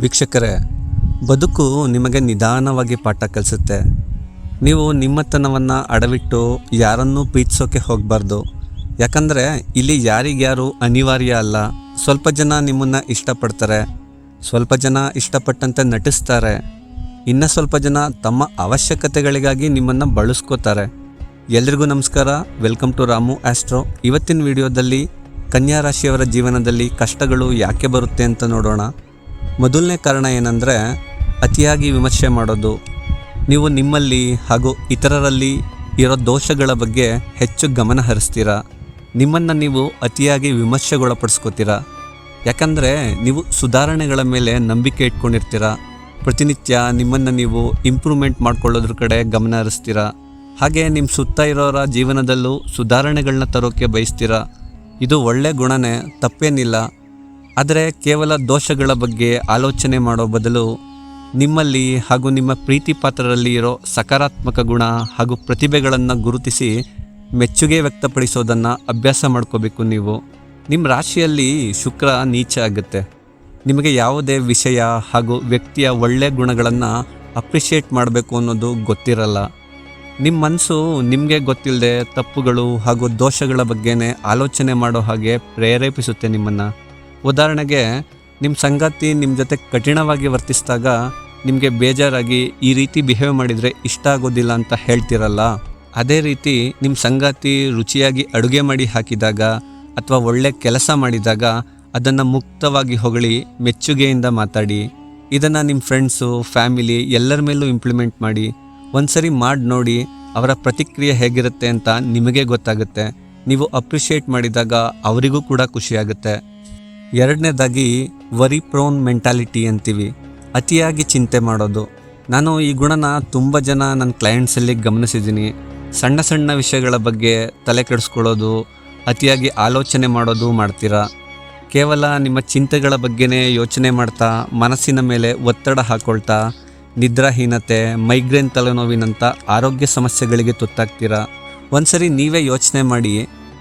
ವೀಕ್ಷಕರೇ, ಬದುಕು ನಿಮಗೆ ನಿಧಾನವಾಗಿ ಪಾಠ ಕಲಿಸುತ್ತೆ. ನೀವು ನಿಮ್ಮತನವನ್ನು ಅಡವಿಟ್ಟು ಯಾರನ್ನೂ ಪ್ರೀತಿಸೋಕೆ ಹೋಗಬಾರ್ದು. ಯಾಕಂದರೆ ಇಲ್ಲಿ ಯಾರಿಗ್ಯಾರು ಅನಿವಾರ್ಯ ಅಲ್ಲ. ಸ್ವಲ್ಪ ಜನ ನಿಮ್ಮನ್ನು ಇಷ್ಟಪಡ್ತಾರೆ. ಸ್ವಲ್ಪ ಜನ ಇಷ್ಟಪಟ್ಟಂತೆ ನಟಿಸ್ತಾರೆ. ಇನ್ನು ಸ್ವಲ್ಪ ಜನ ತಮ್ಮ ಅವಶ್ಯಕತೆಗಳಿಗಾಗಿ ನಿಮ್ಮನ್ನು ಬಳಸ್ಕೋತಾರೆ. ಎಲ್ರಿಗೂ ನಮಸ್ಕಾರ. Welcome to Ramu astro. ಇವತ್ತಿನ ವಿಡಿಯೋದಲ್ಲಿ ಕನ್ಯಾ ರಾಶಿಯವರ ಜೀವನದಲ್ಲಿ ಕಷ್ಟಗಳು ಯಾಕೆ ಬರುತ್ತೆ ಅಂತ ನೋಡೋಣ. ಮೊದಲನೇ ಕಾರಣ ಏನಂದರೆ, ಅತಿಯಾಗಿ ವಿಮರ್ಶೆ ಮಾಡೋದು. ನೀವು ನಿಮ್ಮಲ್ಲಿ ಹಾಗೂ ಇತರರಲ್ಲಿ ಇರೋ ದೋಷಗಳ ಬಗ್ಗೆ ಹೆಚ್ಚು ಗಮನ ಹರಿಸ್ತೀರಾ? ನಿಮ್ಮನ್ನು ನೀವು ಅತಿಯಾಗಿ ವಿಮರ್ಶೆಗೊಳಪಡಿಸ್ಕೋತೀರಾ? ಯಾಕಂದರೆ, ನೀವು ಸುಧಾರಣೆಗಳ ಮೇಲೆ ನಂಬಿಕೆ ಇಟ್ಕೊಂಡಿರ್ತೀರಾ. ಪ್ರತಿನಿತ್ಯ ನಿಮ್ಮನ್ನು ನೀವು ಇಂಪ್ರೂವ್ಮೆಂಟ್ ಮಾಡ್ಕೊಳ್ಳೋದ್ರ ಕಡೆ ಗಮನ ಹರಿಸ್ತೀರಾ? ಹಾಗೆ ನಿಮ್ಮ ಸುತ್ತ ಇರೋರ ಜೀವನದಲ್ಲೂ ಸುಧಾರಣೆಗಳನ್ನ ತರೋಕ್ಕೆ ಬಯಸ್ತೀರಾ? ಇದು ಒಳ್ಳೆ ಗುಣನೇ, ತಪ್ಪೇನಿಲ್ಲ. ಆದರೆ ಕೇವಲ ದೋಷಗಳ ಬಗ್ಗೆ ಆಲೋಚನೆ ಮಾಡೋ ಬದಲು ನಿಮ್ಮಲ್ಲಿ ಹಾಗೂ ನಿಮ್ಮ ಪ್ರೀತಿ ಪಾತ್ರರಲ್ಲಿ ಇರೋ ಸಕಾರಾತ್ಮಕ ಗುಣ ಹಾಗೂ ಪ್ರತಿಭೆಗಳನ್ನು ಗುರುತಿಸಿ ಮೆಚ್ಚುಗೆ ವ್ಯಕ್ತಪಡಿಸೋದನ್ನು ಅಭ್ಯಾಸ ಮಾಡ್ಕೋಬೇಕು ನೀವು. ನಿಮ್ಮ ರಾಶಿಯಲ್ಲಿ ಶುಕ್ರ ನೀಚ ಆಗುತ್ತೆ. ನಿಮಗೆ ಯಾವುದೇ ವಿಷಯ ಹಾಗೂ ವ್ಯಕ್ತಿಯ ಒಳ್ಳೆಯ ಗುಣಗಳನ್ನು ಅಪ್ರಿಷಿಯೇಟ್ ಮಾಡಬೇಕು ಅನ್ನೋದು ಗೊತ್ತಿರಲ್ಲ. ನಿಮ್ಮ ಮನಸ್ಸು ನಿಮಗೆ ಗೊತ್ತಿಲ್ಲದೆ ತಪ್ಪುಗಳು ಹಾಗೂ ದೋಷಗಳ ಬಗ್ಗೆನೇ ಆಲೋಚನೆ ಮಾಡೋ ಹಾಗೆ ಪ್ರೇರೇಪಿಸುತ್ತೆ ನಿಮ್ಮನ್ನು. ಉದಾಹರಣೆಗೆ ನಿಮ್ಮ ಸಂಗಾತಿ ನಿಮ್ಮ ಜೊತೆ ಕಠಿಣವಾಗಿ ವರ್ತಿಸಿದಾಗ ನಿಮಗೆ ಬೇಜಾರಾಗಿ ಈ ರೀತಿ ಬಿಹೇವ್ ಮಾಡಿದರೆ ಇಷ್ಟ ಆಗೋದಿಲ್ಲ ಅಂತ ಹೇಳ್ತಿರಲ್ಲ. ಅದೇ ರೀತಿ ನಿಮ್ಮ ಸಂಗಾತಿ ರುಚಿಯಾಗಿ ಅಡುಗೆ ಮಾಡಿ ಹಾಕಿದಾಗ ಅಥವಾ ಒಳ್ಳೆ ಕೆಲಸ ಮಾಡಿದಾಗ ಅದನ್ನು ಮುಕ್ತವಾಗಿ ಹೊಗಳಿ, ಮೆಚ್ಚುಗೆಯಿಂದ ಮಾತಾಡಿ. ಇದನ್ನು ನಿಮ್ಮ ಫ್ರೆಂಡ್ಸು, ಫ್ಯಾಮಿಲಿ ಎಲ್ಲರ ಮೇಲೂ ಇಂಪ್ಲಿಮೆಂಟ್ ಮಾಡಿ, ಒಂದ್ಸರಿ ಮಾಡಿ ನೋಡಿ ಅವರ ಪ್ರತಿಕ್ರಿಯೆ ಹೇಗಿರುತ್ತೆ ಅಂತ ನಿಮಗೆ ಗೊತ್ತಾಗುತ್ತೆ. ನೀವು ಅಪ್ರಿಷಿಯೇಟ್ ಮಾಡಿದಾಗ ಅವರಿಗೂ ಕೂಡ ಖುಷಿಯಾಗುತ್ತೆ. ಎರಡನೇದಾಗಿ ವರಿ ಪ್ರೋನ್ ಮೆಂಟಾಲಿಟಿ ಅಂತೀವಿ. ಅತಿಯಾಗಿ ಚಿಂತೆ ಮಾಡೋದು. ನಾನು ಈ ಗುಣನ ತುಂಬ ಜನ ನನ್ನ ಕ್ಲೈಂಟ್ಸಲ್ಲಿ ಗಮನಿಸಿದ್ದೀನಿ. ಸಣ್ಣ ಸಣ್ಣ ವಿಷಯಗಳ ಬಗ್ಗೆ ತಲೆ ಕೆಡಿಸ್ಕೊಳ್ಳೋದು, ಅತಿಯಾಗಿ ಆಲೋಚನೆ ಮಾಡೋದು ಮಾಡ್ತೀರಾ? ಕೇವಲ ನಿಮ್ಮ ಚಿಂತೆಗಳ ಬಗ್ಗೆನೇ ಯೋಚನೆ ಮಾಡ್ತಾ, ಮನಸ್ಸಿನ ಮೇಲೆ ಒತ್ತಡ ಹಾಕೊಳ್ತಾ, ನಿದ್ರಾಹೀನತೆ ಮೈಗ್ರೇನ್ ತಲೆನೋವಿನಂಥ ಆರೋಗ್ಯ ಸಮಸ್ಯೆಗಳಿಗೆ ತುತ್ತಾಗ್ತೀರಾ? ಒಂದ್ಸರಿ ನೀವೇ ಯೋಚನೆ ಮಾಡಿ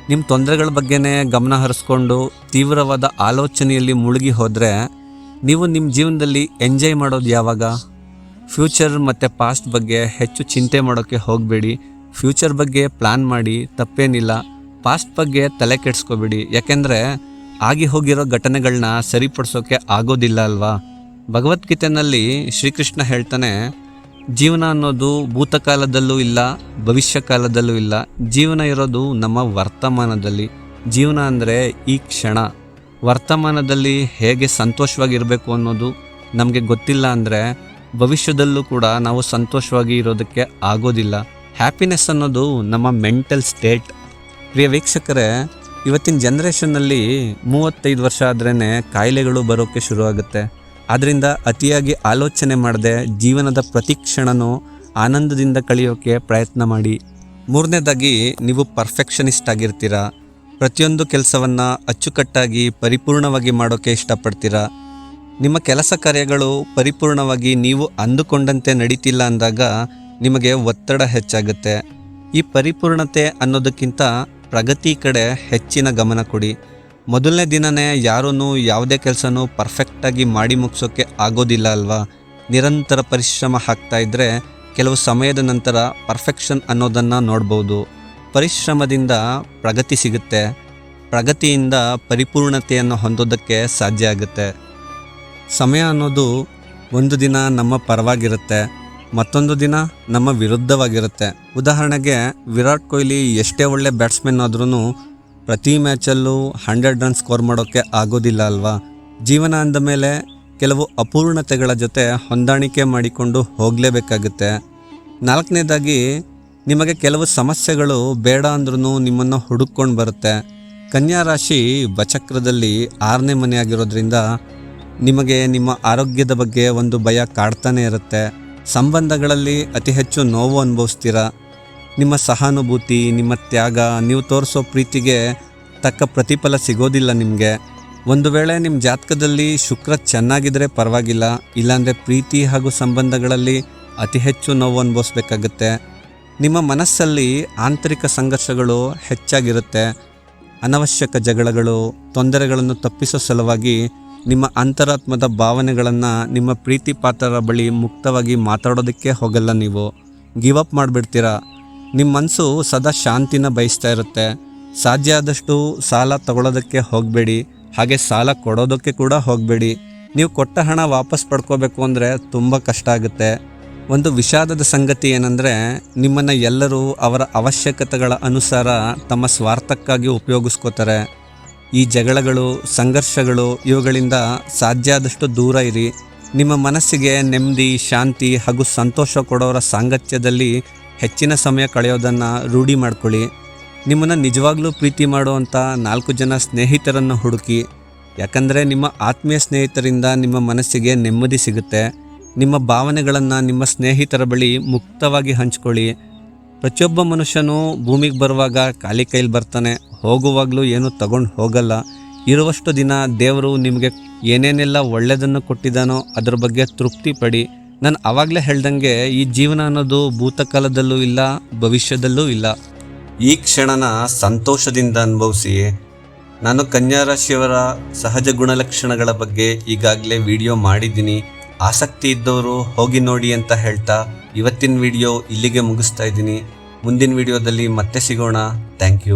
ನಿಮ್ಮ ತೊಂದರೆಗಳ ಬಗ್ಗೆನೇ ಗಮನ ಹರಿಸ್ಕೊಂಡು ತೀವ್ರವಾದ ಆಲೋಚನೆಯಲ್ಲಿ ಮುಳುಗಿ ಹೋದರೆ ನೀವು ನಿಮ್ಮ ಜೀವನದಲ್ಲಿ ಎಂಜಾಯ್ ಮಾಡೋದು ಯಾವಾಗ? ಫ್ಯೂಚರ್ ಮತ್ತು ಪಾಸ್ಟ್ ಬಗ್ಗೆ ಹೆಚ್ಚು ಚಿಂತೆ ಮಾಡೋಕ್ಕೆ ಹೋಗಬೇಡಿ. ಫ್ಯೂಚರ್ ಬಗ್ಗೆ ಪ್ಲ್ಯಾನ್ ಮಾಡಿ, ತಪ್ಪೇನಿಲ್ಲ. ಪಾಸ್ಟ್ ಬಗ್ಗೆ ತಲೆ ಕೆಡಿಸ್ಕೋಬೇಡಿ. ಯಾಕೆಂದರೆ ಆಗಿ ಹೋಗಿರೋ ಘಟನೆಗಳನ್ನ ಸರಿಪಡಿಸೋಕೆ ಆಗೋದಿಲ್ಲ ಅಲ್ವಾ? ಭಗವದ್ಗೀತೆಯಲ್ಲಿ ಶ್ರೀಕೃಷ್ಣ ಹೇಳ್ತಾನೆ ಜೀವನ ಅನ್ನೋದು ಭೂತಕಾಲದಲ್ಲೂ ಇಲ್ಲ ಭವಿಷ್ಯ ಕಾಲದಲ್ಲೂ ಇಲ್ಲ. ಜೀವನ ಇರೋದು ನಮ್ಮ ವರ್ತಮಾನದಲ್ಲಿ. ಜೀವನ ಅಂದರೆ ಈ ಕ್ಷಣ. ವರ್ತಮಾನದಲ್ಲಿ ಹೇಗೆ ಸಂತೋಷವಾಗಿರಬೇಕು ಅನ್ನೋದು ನಮಗೆ ಗೊತ್ತಿಲ್ಲ ಅಂದರೆ ಭವಿಷ್ಯದಲ್ಲೂ ಕೂಡ ನಾವು ಸಂತೋಷವಾಗಿ ಇರೋದಕ್ಕೆ ಆಗೋದಿಲ್ಲ. ಹ್ಯಾಪಿನೆಸ್ ಅನ್ನೋದು ನಮ್ಮ ಮೆಂಟಲ್ ಸ್ಟೇಟ್ ಪ್ರಿಯ ವೀಕ್ಷಕರೇ, ಇವತ್ತಿನ ಜನ್ರೇಷನ್ನಲ್ಲಿ ಮೂವತ್ತೈದು ವರ್ಷ ಆದ್ರೇ ಕಾಯಿಲೆಗಳು ಬರೋಕ್ಕೆ ಶುರುವಾಗುತ್ತೆ. ಆದ್ದರಿಂದ ಅತಿಯಾಗಿ ಆಲೋಚನೆ ಮಾಡದೆ ಜೀವನದ ಪ್ರತಿ ಕ್ಷಣನೂ ಆನಂದದಿಂದ ಕಳೆಯೋಕ್ಕೆ ಪ್ರಯತ್ನ ಮಾಡಿ. ಮೂರನೇದಾಗಿ, ನೀವು ಪರ್ಫೆಕ್ಷನಿಸ್ಟ್ ಆಗಿರ್ತೀರಾ? ಪ್ರತಿಯೊಂದು ಕೆಲಸವನ್ನು ಅಚ್ಚುಕಟ್ಟಾಗಿ ಪರಿಪೂರ್ಣವಾಗಿ ಮಾಡೋಕ್ಕೆ ಇಷ್ಟಪಡ್ತೀರಾ? ನಿಮ್ಮ ಕೆಲಸ ಕಾರ್ಯಗಳು ಪರಿಪೂರ್ಣವಾಗಿ ನೀವು ಅಂದುಕೊಂಡಂತೆ ನಡೀತಿಲ್ಲ ಅಂದಾಗ ನಿಮಗೆ ಒತ್ತಡ ಹೆಚ್ಚಾಗುತ್ತೆ. ಈ ಪರಿಪೂರ್ಣತೆ ಅನ್ನೋದಕ್ಕಿಂತ ಪ್ರಗತಿ ಕಡೆ ಹೆಚ್ಚಿನ ಗಮನ ಕೊಡಿ. ಮೊದಲನೇ ದಿನನೇ ಯಾರೂ ಯಾವುದೇ ಕೆಲಸನೂ ಪರ್ಫೆಕ್ಟಾಗಿ ಮಾಡಿ ಮುಗಿಸೋಕ್ಕೆ ಆಗೋದಿಲ್ಲ ಅಲ್ವಾ? ನಿರಂತರ ಪರಿಶ್ರಮ ಹಾಕ್ತಾ ಇದ್ದರೆ ಕೆಲವು ಸಮಯದ ನಂತರ ಪರ್ಫೆಕ್ಷನ್ ಅನ್ನೋದನ್ನು ನೋಡ್ಬೋದು. ಪರಿಶ್ರಮದಿಂದ ಪ್ರಗತಿ ಸಿಗುತ್ತೆ. ಪ್ರಗತಿಯಿಂದ ಪರಿಪೂರ್ಣತೆಯನ್ನು ಹೊಂದೋದಕ್ಕೆ ಸಾಧ್ಯ ಆಗುತ್ತೆ. ಸಮಯ ಅನ್ನೋದು ಒಂದು ದಿನ ನಮ್ಮ ಪರವಾಗಿರುತ್ತೆ. ಮತ್ತೊಂದು ದಿನ ನಮ್ಮ ವಿರುದ್ಧವಾಗಿರುತ್ತೆ. ಉದಾಹರಣೆಗೆ ವಿರಾಟ್ ಕೊಹ್ಲಿ ಎಷ್ಟೇ ಒಳ್ಳೆ ಬ್ಯಾಟ್ಸ್ಮನ್ ಆದ್ರೂ ಪ್ರತಿ ಮ್ಯಾಚಲ್ಲೂ ಹಂಡ್ರೆಡ್ ರನ್ ಸ್ಕೋರ್ ಮಾಡೋಕ್ಕೆ ಆಗೋದಿಲ್ಲ ಅಲ್ವಾ? ಜೀವನ ಅಂದ ಮೇಲೆ ಕೆಲವು ಅಪೂರ್ಣತೆಗಳ ಜೊತೆ ಹೊಂದಾಣಿಕೆ ಮಾಡಿಕೊಂಡು ಹೋಗಲೇಬೇಕಾಗುತ್ತೆ. ನಾಲ್ಕನೇದಾಗಿ, ನಿಮಗೆ ಕೆಲವು ಸಮಸ್ಯೆಗಳು ಬೇಡ ಅಂದ್ರೂ ನಿಮ್ಮನ್ನು ಹುಡುಕೊಂಡು ಬರುತ್ತೆ. ಕನ್ಯಾ ರಾಶಿ ಬಚಕ್ರದಲ್ಲಿ ಆರನೇ ಮನೆಯಾಗಿರೋದ್ರಿಂದ ನಿಮಗೆ ನಿಮ್ಮ ಆರೋಗ್ಯದ ಬಗ್ಗೆ ಒಂದು ಭಯ ಕಾಡ್ತಾನೆ ಇರುತ್ತೆ. ಸಂಬಂಧಗಳಲ್ಲಿ ಅತಿ ಹೆಚ್ಚು ನೋವು ಅನುಭವಿಸ್ತೀರಾ? ನಿಮ್ಮ ಸಹಾನುಭೂತಿ, ನಿಮ್ಮ ತ್ಯಾಗ, ನೀವು ತೋರಿಸೋ ಪ್ರೀತಿಗೆ ತಕ್ಕ ಪ್ರತಿಫಲ ಸಿಗೋದಿಲ್ಲ ನಿಮಗೆ. ಒಂದು ವೇಳೆ ನಿಮ್ಮ ಜಾತಕದಲ್ಲಿ ಶುಕ್ರ ಚೆನ್ನಾಗಿದ್ದರೆ ಪರವಾಗಿಲ್ಲ, ಇಲ್ಲಾಂದರೆ ಪ್ರೀತಿ ಹಾಗೂ ಸಂಬಂಧಗಳಲ್ಲಿ ಅತಿ ಹೆಚ್ಚು ನೋವು ಅನುಭವಿಸ್ಬೇಕಾಗತ್ತೆ. ನಿಮ್ಮ ಮನಸ್ಸಲ್ಲಿ ಆಂತರಿಕ ಸಂಘರ್ಷಗಳು ಹೆಚ್ಚಾಗಿರುತ್ತೆ. ಅನವಶ್ಯಕ ಜಗಳಗಳು, ತೊಂದರೆಗಳನ್ನು ತಪ್ಪಿಸೋ ಸಲುವಾಗಿ ನಿಮ್ಮ ಅಂತರಾತ್ಮದ ಭಾವನೆಗಳನ್ನು ನಿಮ್ಮ ಪ್ರೀತಿ ಪಾತ್ರರ ಬಳಿ ಮುಕ್ತವಾಗಿ ಮಾತಾಡೋದಕ್ಕೆ ಹೋಗಲ್ಲ ನೀವು. ಗಿವ್ ಅಪ್ ಮಾಡಿಬಿಡ್ತೀರಾ? ನಿಮ್ಮ ಮನಸ್ಸು ಸದಾ ಶಾಂತಿನ ಬಯಸ್ತಾ ಇರುತ್ತೆ. ಸಾಧ್ಯ ಆದಷ್ಟು ಸಾಲ ತಗೊಳ್ಳೋದಕ್ಕೆ ಹೋಗಬೇಡಿ. ಹಾಗೆ ಸಾಲ ಕೊಡೋದಕ್ಕೆ ಕೂಡ ಹೋಗಬೇಡಿ. ನೀವು ಕೊಟ್ಟ ಹಣ ವಾಪಸ್ ಪಡ್ಕೋಬೇಕು ಅಂದರೆ ತುಂಬ ಕಷ್ಟ ಆಗುತ್ತೆ. ಒಂದು ವಿಷಾದದ ಸಂಗತಿ ಏನಂದರೆ, ನಿಮ್ಮನ್ನು ಎಲ್ಲರೂ ಅವರ ಅವಶ್ಯಕತೆಗಳ ಅನುಸಾರ ತಮ್ಮ ಸ್ವಾರ್ಥಕ್ಕಾಗಿ ಉಪಯೋಗಿಸ್ಕೋತಾರೆ. ಈ ಜಗಳಗಳು, ಸಂಘರ್ಷಗಳು ಇವುಗಳಿಂದ ಸಾಧ್ಯ ಆದಷ್ಟು ದೂರ ಇರಿ. ನಿಮ್ಮ ಮನಸ್ಸಿಗೆ ನೆಮ್ಮದಿ, ಶಾಂತಿ ಹಾಗೂ ಸಂತೋಷ ಕೊಡೋರ ಸಾಂಗತ್ಯದಲ್ಲಿ ಹೆಚ್ಚಿನ ಸಮಯ ಕಳೆಯೋದನ್ನು ರೂಢಿ ಮಾಡ್ಕೊಳ್ಳಿ. ನಿಮ್ಮನ್ನು ನಿಜವಾಗ್ಲೂ ಪ್ರೀತಿ ಮಾಡುವಂಥ ನಾಲ್ಕು ಜನ ಸ್ನೇಹಿತರನ್ನು ಹುಡುಕಿ, ಯಾಕಂದರೆ ನಿಮ್ಮ ಆತ್ಮೀಯ ಸ್ನೇಹಿತರಿಂದ ನಿಮ್ಮ ಮನಸ್ಸಿಗೆ ನೆಮ್ಮದಿ ಸಿಗುತ್ತೆ. ನಿಮ್ಮ ಭಾವನೆಗಳನ್ನು ನಿಮ್ಮ ಸ್ನೇಹಿತರ ಬಳಿ ಮುಕ್ತವಾಗಿ ಹಂಚ್ಕೊಳ್ಳಿ. ಪ್ರತಿಯೊಬ್ಬ ಮನುಷ್ಯನೂ ಭೂಮಿಗೆ ಬರುವಾಗ ಖಾಲಿ ಕೈಲಿ ಬರ್ತಾನೆ, ಹೋಗುವಾಗಲೂ ಏನೂ ತಗೊಂಡು ಹೋಗಲ್ಲ. ಇರುವಷ್ಟು ದಿನ ದೇವರು ನಿಮಗೆ ಏನೇನೆಲ್ಲ ಒಳ್ಳೆಯದನ್ನು ಕೊಟ್ಟಿದ್ದಾನೋ ಅದರ ಬಗ್ಗೆ ತೃಪ್ತಿ ಪಡಿ ನಾನು ಆವಾಗಲೇ ಹೇಳ್ದಂಗೆ ಈ ಜೀವನ ಅನ್ನೋದು ಭೂತಕಾಲದಲ್ಲೂ ಇಲ್ಲ, ಭವಿಷ್ಯದಲ್ಲೂ ಇಲ್ಲ. ಈ ಕ್ಷಣನ ಸಂತೋಷದಿಂದ ಅನುಭವಿಸಿ ನಾನು ಕನ್ಯಾ ರಾಶಿಯವರ ಸಹಜ ಗುಣಲಕ್ಷಣಗಳ ಬಗ್ಗೆ ಈಗಾಗಲೇ ವಿಡಿಯೋ ಮಾಡಿದ್ದೀನಿ. ಆಸಕ್ತಿ ಇದ್ದವರು ಹೋಗಿ ನೋಡಿ ಅಂತ ಹೇಳ್ತಾ ಇವತ್ತಿನ ವಿಡಿಯೋ ಇಲ್ಲಿಗೆ ಮುಗಿಸ್ತಾ ಇದ್ದೀನಿ. ಮುಂದಿನ ವಿಡಿಯೋದಲ್ಲಿ ಮತ್ತೆ ಸಿಗೋಣ. Thank you.